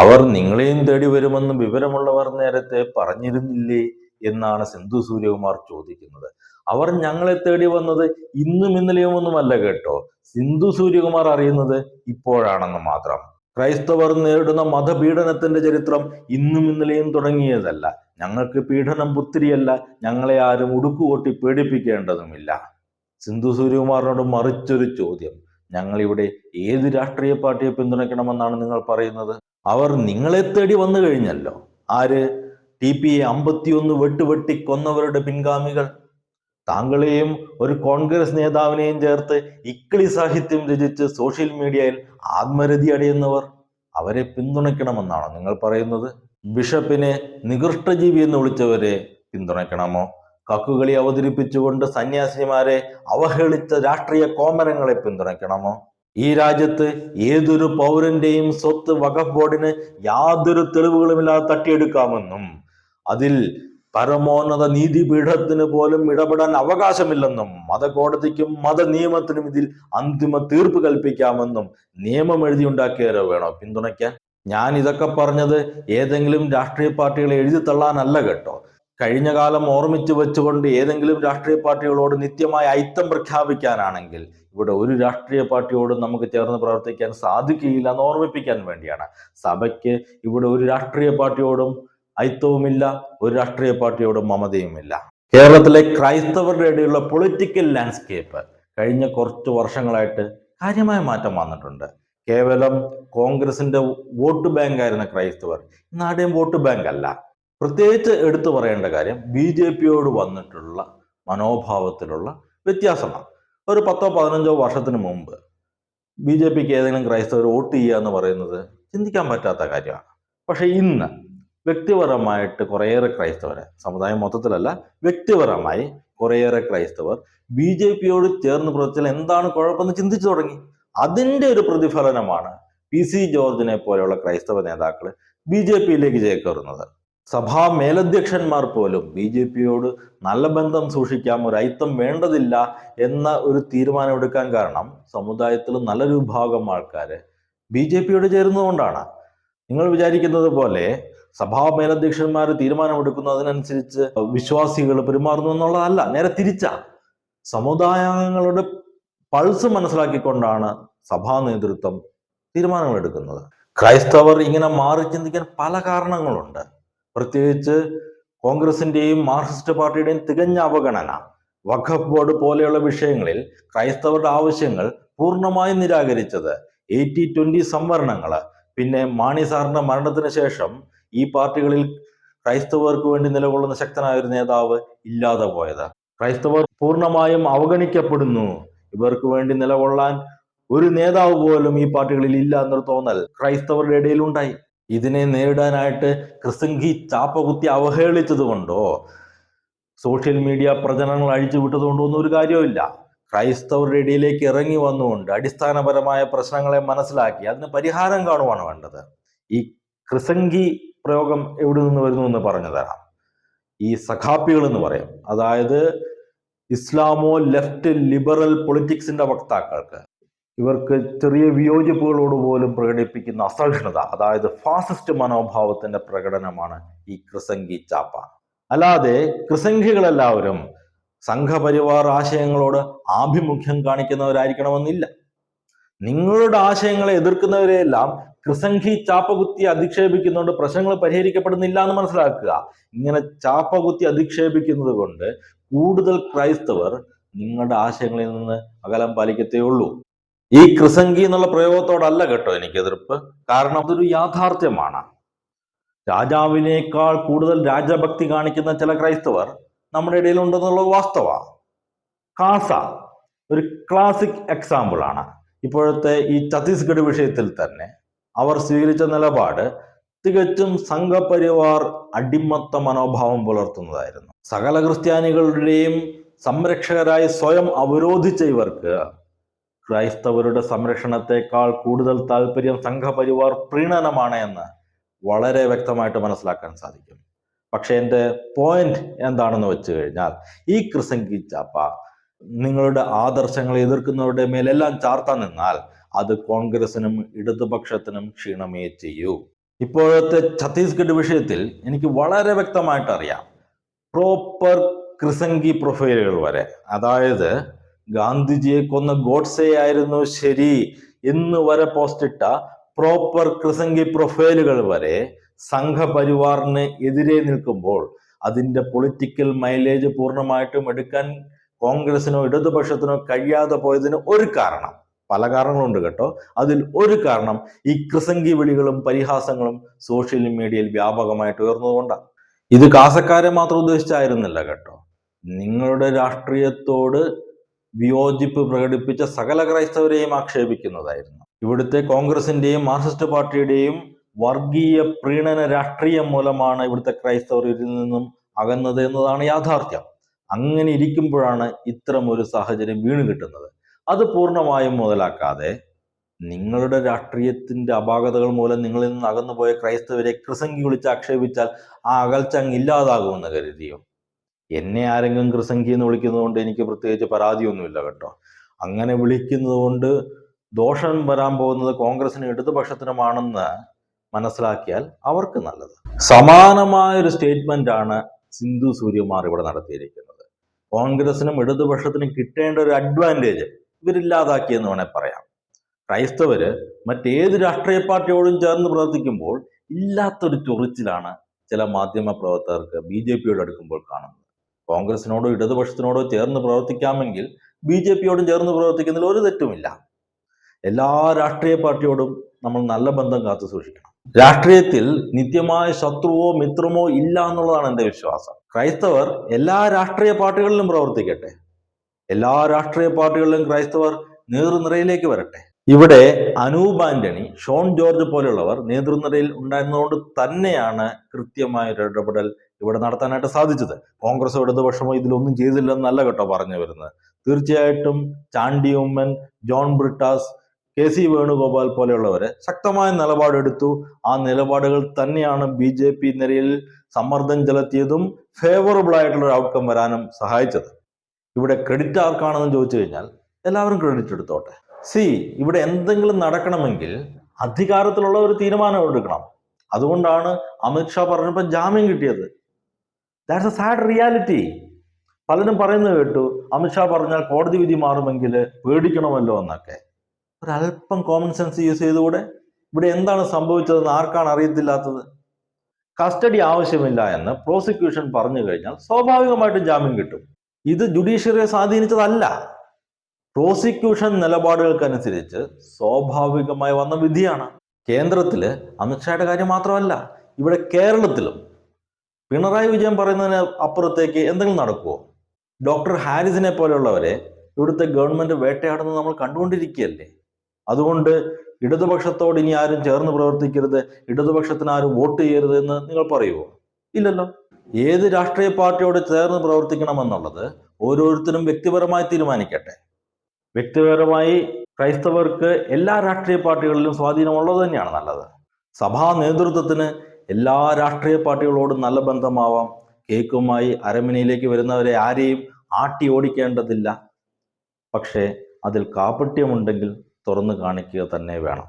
അവർ നിങ്ങളെയും തേടി വരുമെന്ന് വിവരമുള്ളവർ നേരത്തെ പറഞ്ഞിരുന്നില്ലേ എന്നാണ് സിന്ധു സൂര്യകുമാർ ചോദിക്കുന്നത്. അവർ ഞങ്ങളെ തേടി വന്നത് ഇന്നും ഇന്നലെയും ഒന്നുമല്ല കേട്ടോ. സിന്ധു സൂര്യകുമാർ അറിയുന്നത് ഇപ്പോഴാണെന്ന് മാത്രം. ക്രൈസ്തവർ നേരിടുന്ന മതപീഡനത്തിന്റെ ചരിത്രം ഇന്നും ഇന്നലെയും തുടങ്ങിയതല്ല. ഞങ്ങൾക്ക് പീഡനം പുത്തിരിയല്ല. ഞങ്ങളെ ആരും ഉടുക്കുകൊട്ടി പേടിപ്പിക്കേണ്ടതുമില്ല. സിന്ധു സൂര്യകുമാറിനോട് മറിച്ചൊരു ചോദ്യം. ഞങ്ങൾ ഇവിടെ ഏത് രാഷ്ട്രീയ പാർട്ടിയെ പിന്തുണയ്ക്കണമെന്നാണ് നിങ്ങൾ പറയുന്നത്? അവർ നിങ്ങളെ തേടി വന്നു കഴിഞ്ഞല്ലോ. ആര്? ടി പി എ അമ്പത്തിയൊന്ന് വെട്ടുവെട്ടി കൊന്നവരുടെ പിൻഗാമികൾ. താങ്കളെയും ഒരു കോൺഗ്രസ് നേതാവിനെയും ചേർത്ത് ഇക്കിളി സാഹിത്യം രചിച്ച് സോഷ്യൽ മീഡിയയിൽ ആത്മരതി അടയുന്നവർ അവരെ പിന്തുണയ്ക്കണമെന്നാണോ നിങ്ങൾ പറയുന്നത്? ബിഷപ്പിനെ നികൃഷ്ടജീവി എന്ന് വിളിച്ചവരെ പിന്തുണയ്ക്കണമോ? കക്കുകളി അവതരിപ്പിച്ചുകൊണ്ട് സന്യാസിമാരെ അവഹേളിച്ച രാഷ്ട്രീയ കോമരങ്ങളെ പിന്തുണയ്ക്കണമോ? ഈ രാജ്യത്ത് ഏതൊരു പൗരന്റെയും സ്വത്ത് വഖഫ് ബോർഡിന് യാതൊരു തെളിവുകളുമില്ലാതെ തട്ടിയെടുക്കാമെന്നും അതിൽ പരമോന്നത നീതിപീഠത്തിന് പോലും ഇടപെടാൻ അവകാശമില്ലെന്നും മതകോടതിക്കും മതനിയമത്തിനും ഇതിൽ അന്തിമ തീർപ്പ് കൽപ്പിക്കാമെന്നും നിയമം എഴുതിയുണ്ടാക്കിയവരോ വേണോ പിന്തുണയ്ക്കാൻ? ഞാൻ ഇതൊക്കെ പറഞ്ഞത് ഏതെങ്കിലും രാഷ്ട്രീയ പാർട്ടികളെ എഴുതി തള്ളാനല്ല കേട്ടോ. കഴിഞ്ഞ കാലം ഓർമ്മിച്ചു വെച്ചുകൊണ്ട് ഏതെങ്കിലും രാഷ്ട്രീയ പാർട്ടികളോട് നിത്യമായ ഐത്തം പ്രഖ്യാപിക്കാനാണെങ്കിൽ ഇവിടെ ഒരു രാഷ്ട്രീയ പാർട്ടിയോടും നമുക്ക് ചേർന്ന് പ്രവർത്തിക്കാൻ സാധിക്കുകയില്ല എന്ന് ഓർമ്മിപ്പിക്കാൻ വേണ്ടിയാണ്. സഭയ്ക്ക് ഇവിടെ ഒരു രാഷ്ട്രീയ പാർട്ടിയോടും ഐത്തവുമില്ല ഒരു രാഷ്ട്രീയ പാർട്ടിയോടും മമതയുമില്ല. കേരളത്തിലെ ക്രൈസ്തവരുടെ ഇടയിലുള്ള പൊളിറ്റിക്കൽ ലാൻഡ്സ്കേപ്പ് കഴിഞ്ഞ കുറച്ച് വർഷങ്ങളായിട്ട് കാര്യമായ മാറ്റം വന്നിട്ടുണ്ട്. കേവലം കോൺഗ്രസിന്റെ വോട്ട് ബാങ്ക് ആയിരുന്ന ക്രൈസ്തവർ ഇന്ന് വോട്ട് ബാങ്ക് അല്ല പ്രത്യേകിച്ച് എടുത്തു പറയേണ്ട കാര്യം ബി ജെ പിയോട് വന്നിട്ടുള്ള മനോഭാവത്തിലുള്ള വ്യത്യാസമാണ്. ഒരു പത്തോ പതിനഞ്ചോ വർഷത്തിന് മുമ്പ് ബി ജെ പിക്ക് ഏതെങ്കിലും ക്രൈസ്തവർ വോട്ട് ചെയ്യുക എന്ന് പറയുന്നത് ചിന്തിക്കാൻ പറ്റാത്ത കാര്യമാണ്. പക്ഷെ ഇന്ന് വ്യക്തിപരമായിട്ട് കുറേയേറെ ക്രൈസ്തവരെ സമുദായം മൊത്തത്തിലല്ല വ്യക്തിപരമായി കുറേയേറെ ക്രൈസ്തവർ ബി ജെ പിയോട് ചേർന്ന് പ്രവർത്തിച്ചാൽ എന്താണ് കുഴപ്പമെന്ന് ചിന്തിച്ചു തുടങ്ങി. അതിന്റെ ഒരു പ്രതിഫലനമാണ് പി സി ജോർജിനെ പോലെയുള്ള ക്രൈസ്തവ നേതാക്കൾ ബി ജെ പിയിലേക്ക് ചേക്കേറുന്നത്. സഭാ മേലധ്യക്ഷന്മാർ പോലും ബി ജെ പിയോട് നല്ല ബന്ധം സൂക്ഷിക്കാം ഒരു ഐത്തം വേണ്ടതില്ല എന്ന ഒരു തീരുമാനം എടുക്കാൻ കാരണം സമുദായത്തിൽ നല്ലൊരു വിഭാഗം ആൾക്കാർ ബി ജെ പിയോട് ചേരുന്നതുകൊണ്ടാണ്. നിങ്ങൾ വിചാരിക്കുന്നത് പോലെ സഭാ മേലധ്യക്ഷന്മാർ തീരുമാനമെടുക്കുന്നതിനനുസരിച്ച് വിശ്വാസികൾ പെരുമാറുന്നു എന്നുള്ളതല്ല നേരെ തിരിച്ചാ. സമുദായങ്ങളുടെ പൾസ് മനസ്സിലാക്കിക്കൊണ്ടാണ് സഭാ നേതൃത്വം തീരുമാനങ്ങൾ എടുക്കുന്നത് ക്രൈസ്തവർ ഇങ്ങനെ മാറി ചിന്തിക്കാൻ പല കാരണങ്ങളുണ്ട്. പ്രത്യേകിച്ച് കോൺഗ്രസിന്റെയും മാർക്സിസ്റ്റ് പാർട്ടിയുടെയും തികഞ്ഞ അവഗണന വഖഫ് ബോർഡ് പോലെയുള്ള വിഷയങ്ങളിൽ ക്രൈസ്തവരുടെ ആവശ്യങ്ങൾ പൂർണമായും നിരാകരിച്ചത് എയ്റ്റി ട്വന്റി സംവരണങ്ങൾ. പിന്നെ മാണി സാറിന്റെ മരണത്തിന് ശേഷം ഈ പാർട്ടികളിൽ ക്രൈസ്തവർക്ക് വേണ്ടി നിലകൊള്ളുന്ന ശക്തനായ ഒരു നേതാവ് ഇല്ലാതെ പോയത്. ക്രൈസ്തവർ പൂർണമായും അവഗണിക്കപ്പെടുന്നു. ഇവർക്ക് വേണ്ടി നിലകൊള്ളാൻ ഒരു നേതാവ് പോലും ഈ പാർട്ടികളിൽ ഇല്ല എന്നൊരു തോന്നൽ ക്രൈസ്തവരുടെ ഇടയിൽ ഉണ്ടായി. ഇതിനെ നേരിടാനായിട്ട് ക്രിസംഗി ചാപ്പകുത്തി അവഹേളിച്ചത് കൊണ്ടോ സോഷ്യൽ മീഡിയ പ്രചരണങ്ങൾ അഴിച്ചുവിട്ടത് കൊണ്ടോ ഒന്നും ഒരു കാര്യമില്ല ക്രൈസ്തവരുടെ ഇടയിലേക്ക് ഇറങ്ങി വന്നുകൊണ്ട് അടിസ്ഥാനപരമായ പ്രശ്നങ്ങളെ മനസ്സിലാക്കി അതിന് പരിഹാരം കാണുവാണ് വേണ്ടത്. ഈ ക്രിസംഗി പ്രയോഗം എവിടെ നിന്ന് വരുന്നു എന്ന് പറഞ്ഞു തരാം. ഈ സഖാപ്പികൾ എന്ന് പറയും. അതായത് ഇസ്ലാമോ ലെഫ്റ്റ് ലിബറൽ പൊളിറ്റിക്സിന്റെ വക്താക്കൾക്ക് ഇവർക്ക് ചെറിയ വിയോജിപ്പുകളോട് പോലും പ്രകടിപ്പിക്കുന്ന അസഹിഷ്ണുത അതായത് ഫാസിസ്റ്റ് മനോഭാവത്തിന്റെ പ്രകടനമാണ് ഈ ക്രിസംഗി ചാപ്പ. അല്ലാതെ ക്രിസംഖികളെല്ലാവരും സംഘപരിവാർ ആശയങ്ങളോട് ആഭിമുഖ്യം കാണിക്കുന്നവരായിരിക്കണമെന്നില്ല. നിങ്ങളുടെ ആശയങ്ങളെ എതിർക്കുന്നവരെയെല്ലാം ക്രിസംഖി ചാപ്പകുത്തി അധിക്ഷേപിക്കുന്നതുകൊണ്ട് പ്രശ്നങ്ങൾ പരിഹരിക്കപ്പെടുന്നില്ല എന്ന് മനസ്സിലാക്കുക. ഇങ്ങനെ ചാപ്പകുത്തി അധിക്ഷേപിക്കുന്നത് കൊണ്ട് കൂടുതൽ ക്രൈസ്തവർ നിങ്ങളുടെ ആശയങ്ങളിൽ നിന്ന് അകലം പാലിക്കത്തേ ഉള്ളൂ. ഈ ക്രിസംഗി എന്നുള്ള പ്രയോഗത്തോടല്ല കേട്ടോ എനിക്ക് എതിർപ്പ്. കാരണം അതൊരു യാഥാർത്ഥ്യമാണ്. രാജാവിനേക്കാൾ കൂടുതൽ രാജഭക്തി കാണിക്കുന്ന ചില ക്രൈസ്തവർ നമ്മുടെ ഇടയിൽ ഉണ്ടെന്നുള്ളത് വാസ്തവമാണ് കാസ ഒരു ക്ലാസിക് എക്സാമ്പിൾ ആണ്. ഇപ്പോഴത്തെ ഈ ഛത്തീസ്ഗഡ് വിഷയത്തിൽ തന്നെ അവർ സ്വീകരിച്ച നിലപാട് തികച്ചും സംഘപരിവാർ അടിമത്ത മനോഭാവം പുലർത്തുന്നതായിരുന്നു. സകല ക്രിസ്ത്യാനികളുടെയും സംരക്ഷകരായി സ്വയം അവരോധിച്ച ഇവർക്ക് ക്രൈസ്തവരുടെ സംരക്ഷണത്തെക്കാൾ കൂടുതൽ താല്പര്യം സംഘപരിവാർ പ്രീണനമാണ് എന്ന് വളരെ വ്യക്തമായിട്ട് മനസ്സിലാക്കാൻ സാധിക്കും. പക്ഷെ എന്റെ പോയിന്റ് എന്താണെന്ന് വെച്ച് കഴിഞ്ഞാൽ ഈ ക്രിസംഗി ചാപ്പ നിങ്ങളുടെ ആദർശങ്ങളെ എതിർക്കുന്നവരുടെ മേലെല്ലാം ചാർത്താൻ നിന്നാൽ അത് കോൺഗ്രസിനും ഇടതുപക്ഷത്തിനും ക്ഷീണമേ ചെയ്യൂ. ഇപ്പോഴത്തെ ഛത്തീസ്ഗഡ് വിഷയത്തിൽ എനിക്ക് വളരെ വ്യക്തമായിട്ട് അറിയാം പ്രോപ്പർ ക്രിസംഗി പ്രൊഫൈലുകൾ വരെ അതായത് ഗാന്ധിജിയെ കൊന്ന ഗോഡ്സെ ആയിരുന്നു ശരി. എന്ന് വരെ പോസ്റ്റിട്ട പ്രോപ്പർ ക്രിസംഗി പ്രൊഫൈലുകൾ വരെ സംഘപരിവാറിന് എതിരെ നിൽക്കുമ്പോൾ അതിന്റെ പൊളിറ്റിക്കൽ മൈലേജ് പൂർണമായിട്ടും എടുക്കാൻ കോൺഗ്രസിനോ ഇടതുപക്ഷത്തിനോ കഴിയാതെ പോയതിന് ഒരു കാരണം. പല കാരണങ്ങളുണ്ട് കേട്ടോ. അതിൽ ഒരു കാരണം ഈ ക്രിസംഗി വിളികളും പരിഹാസങ്ങളും സോഷ്യൽ മീഡിയയിൽ വ്യാപകമായിട്ട് ഉയർന്നതുകൊണ്ടാണ്. ഇത് കാസക്കാരെ മാത്രം ഉദ്ദേശിച്ചായിരുന്നില്ല കേട്ടോ. നിങ്ങളുടെ രാഷ്ട്രീയത്തോട് വിയോജിപ്പ് പ്രകടിപ്പിച്ച സകല ക്രൈസ്തവരെയും ആക്ഷേപിക്കുന്നതായിരുന്നു. ഇവിടുത്തെ കോൺഗ്രസിന്റെയും മാർക്സിസ്റ്റ് പാർട്ടിയുടെയും വർഗീയ പ്രീണന രാഷ്ട്രീയം മൂലമാണ് ഇവിടുത്തെ ക്രൈസ്തവർ ഇതിൽ നിന്നും അകന്നത് എന്നതാണ് യാഥാർത്ഥ്യം. അങ്ങനെ ഇരിക്കുമ്പോഴാണ് ഇത്തരം ഒരു സാഹചര്യം വീണ് കിട്ടുന്നത്. അത് പൂർണമായും മുതലാക്കാതെ നിങ്ങളുടെ രാഷ്ട്രീയത്തിന്റെ അപാകതകൾ മൂലം നിങ്ങളിൽ നിന്ന് അകന്നുപോയ ക്രൈസ്തവരെ ക്രിസംഗി വിളിച്ച് ആക്ഷേപിച്ചാൽ ആ അകൽച്ച അങ്ങ് ഇല്ലാതാകുമെന്ന് കരുതിയോ എന്നെ ആരെങ്കിലും കൃസംഗി എന്ന് വിളിക്കുന്നത് കൊണ്ട് എനിക്ക് പ്രത്യേകിച്ച് പരാതിയൊന്നുമില്ല കേട്ടോ. അങ്ങനെ വിളിക്കുന്നത് കൊണ്ട് ദോഷം വരാൻ പോകുന്നത് കോൺഗ്രസിന് ഇടതുപക്ഷത്തിനുമാണെന്ന് മനസ്സിലാക്കിയാൽ അവർക്ക് നല്ലത്. സമാനമായ ഒരു സ്റ്റേറ്റ്മെന്റ് ആണ് സിന്ധു സൂര്യകുമാർ ഇവിടെ നടത്തിയിരിക്കുന്നത്. കോൺഗ്രസിനും ഇടതുപക്ഷത്തിനും കിട്ടേണ്ട ഒരു അഡ്വാന്റേജ് ഇവരില്ലാതാക്കിയെന്ന് വേണേൽ പറയാം. ക്രൈസ്തവര് മറ്റേത് രാഷ്ട്രീയ പാർട്ടിയോടും ചേർന്ന് പ്രവർത്തിക്കുമ്പോൾ ഇല്ലാത്തൊരു ചൊറിച്ചിലാണ് ചില മാധ്യമ പ്രവർത്തകർക്ക് ബി ജെ പിയോട് അടുക്കുമ്പോൾ കാണുന്നത്. കോൺഗ്രസിനോടോ ഇടതുപക്ഷത്തിനോടോ ചേർന്ന് പ്രവർത്തിക്കാമെങ്കിൽ ബി ജെ പിയോടും ചേർന്ന് പ്രവർത്തിക്കുന്നതിൽ ഒരു തെറ്റുമില്ല. എല്ലാ രാഷ്ട്രീയ പാർട്ടിയോടും നമ്മൾ നല്ല ബന്ധം കാത്തു സൂക്ഷിക്കണം. രാഷ്ട്രീയത്തിൽ നിത്യമായ ശത്രുവോ മിത്രമോ ഇല്ല എന്നുള്ളതാണ് എന്റെ വിശ്വാസം. ക്രൈസ്തവർ എല്ലാ രാഷ്ട്രീയ പാർട്ടികളിലും പ്രവർത്തിക്കട്ടെ. എല്ലാ രാഷ്ട്രീയ പാർട്ടികളിലും ക്രൈസ്തവർ നേതൃനിരയിലേക്ക് വരട്ടെ. ഇവിടെ അനൂപ് ആന്റണി ഷോൺ ജോർജ് പോലെയുള്ളവർ നേതൃനിരയിൽ ഉണ്ടായിരുന്നതുകൊണ്ട് തന്നെയാണ് കൃത്യമായ ഒരു ഇടപെടൽ ഇവിടെ നടത്താനായിട്ട് സാധിച്ചത്. കോൺഗ്രസ് ഇടതുപക്ഷമോ ഇതിലൊന്നും ചെയ്തില്ലെന്നല്ല കേട്ടോ പറഞ്ഞു വരുന്നത്. തീർച്ചയായിട്ടും ചാണ്ടി ഉമ്മൻ ജോൺ ബ്രിട്ടാസ് കെ സി വേണുഗോപാൽ പോലെയുള്ളവര് ശക്തമായ നിലപാടെടുത്തു. ആ നിലപാടുകൾ തന്നെയാണ് ബി ജെ പി നിരയിൽ സമ്മർദ്ദം ചെലുത്തിയതും ഫേവറബിൾ ആയിട്ടുള്ള ഒരു ഔട്ട്കം വരാനും സഹായിച്ചത്. ഇവിടെ ക്രെഡിറ്റ് ആർക്കാണെന്ന് ചോദിച്ചു കഴിഞ്ഞാൽ എല്ലാവരും ക്രെഡിറ്റ് എടുത്തോട്ടെ. സി ഇവിടെ എന്തെങ്കിലും നടക്കണമെങ്കിൽ അധികാരത്തിലുള്ള ഒരു തീരുമാനം എടുക്കണം. അതുകൊണ്ടാണ് അമിത്ഷാ പറഞ്ഞപ്പോൾ ജാമ്യം കിട്ടിയത്. ദാറ്റ്സ് എ സാഡ് റിയാലിറ്റി പലരും പറയുന്നത് കേട്ടു അമിത്ഷാ പറഞ്ഞാൽ കോടതി വിധി മാറുമെങ്കിൽ പേടിക്കണമല്ലോ എന്നൊക്കെ. ഒരല്പം കോമൺ സെൻസ് യൂസ് ചെയ്തുകൂടെ? ഇവിടെ എന്താണ് സംഭവിച്ചതെന്ന് ആർക്കാണ് അറിയത്തില്ലാത്തത്? കസ്റ്റഡി ആവശ്യമില്ല എന്ന് പ്രോസിക്യൂഷൻ പറഞ്ഞു കഴിഞ്ഞാൽ സ്വാഭാവികമായിട്ടും ജാമ്യം കിട്ടും. ഇത് ജുഡീഷ്യറിയെ സ്വാധീനിച്ചതല്ല. പ്രോസിക്യൂഷൻ നിലപാടുകൾക്കനുസരിച്ച് സ്വാഭാവികമായി വന്ന വിധിയാണ്. കേന്ദ്രത്തിൽ അമിത്ഷായുടെ കാര്യം മാത്രമല്ല ഇവിടെ കേരളത്തിലും പിണറായി വിജയൻ പറയുന്നതിന് അപ്പുറത്തേക്ക് എന്തെങ്കിലും നടക്കുമോ ഡോക്ടർ ഹാരിസിനെ പോലെയുള്ളവരെ ഇവിടുത്തെ ഗവൺമെന്റ് വേട്ടയാടുന്നത് നമ്മൾ കണ്ടുകൊണ്ടിരിക്കുകയല്ലേ? അതുകൊണ്ട് ഇടതുപക്ഷത്തോട് ഇനി ആരും ചേർന്ന് പ്രവർത്തിക്കരുത് ഇടതുപക്ഷത്തിന് ആരും വോട്ട് ചെയ്യരുത് എന്ന് നിങ്ങൾ പറയുമോ ഇല്ലല്ലോ. ഏത് രാഷ്ട്രീയ പാർട്ടിയോട് ചേർന്ന് പ്രവർത്തിക്കണമെന്നുള്ളത് ഓരോരുത്തരും വ്യക്തിപരമായി തീരുമാനിക്കട്ടെ. വ്യക്തിപരമായി ക്രൈസ്തവർക്ക് എല്ലാ രാഷ്ട്രീയ പാർട്ടികളിലും സ്വാധീനമുള്ളത് തന്നെയാണ് നല്ലത്. സഭാ നേതൃത്വത്തിന് എല്ലാ രാഷ്ട്രീയ പാർട്ടികളോടും നല്ല ബന്ധമാവാം. കേക്കുമായി അരമനയിലേക്ക് വരുന്നവരെ ആരെയും ആട്ടി ഓടിക്കേണ്ടതില്ല. പക്ഷേ അതിൽ കാപട്യമുണ്ടെങ്കിൽ തുറന്നു കാണിക്കുക തന്നെ വേണം.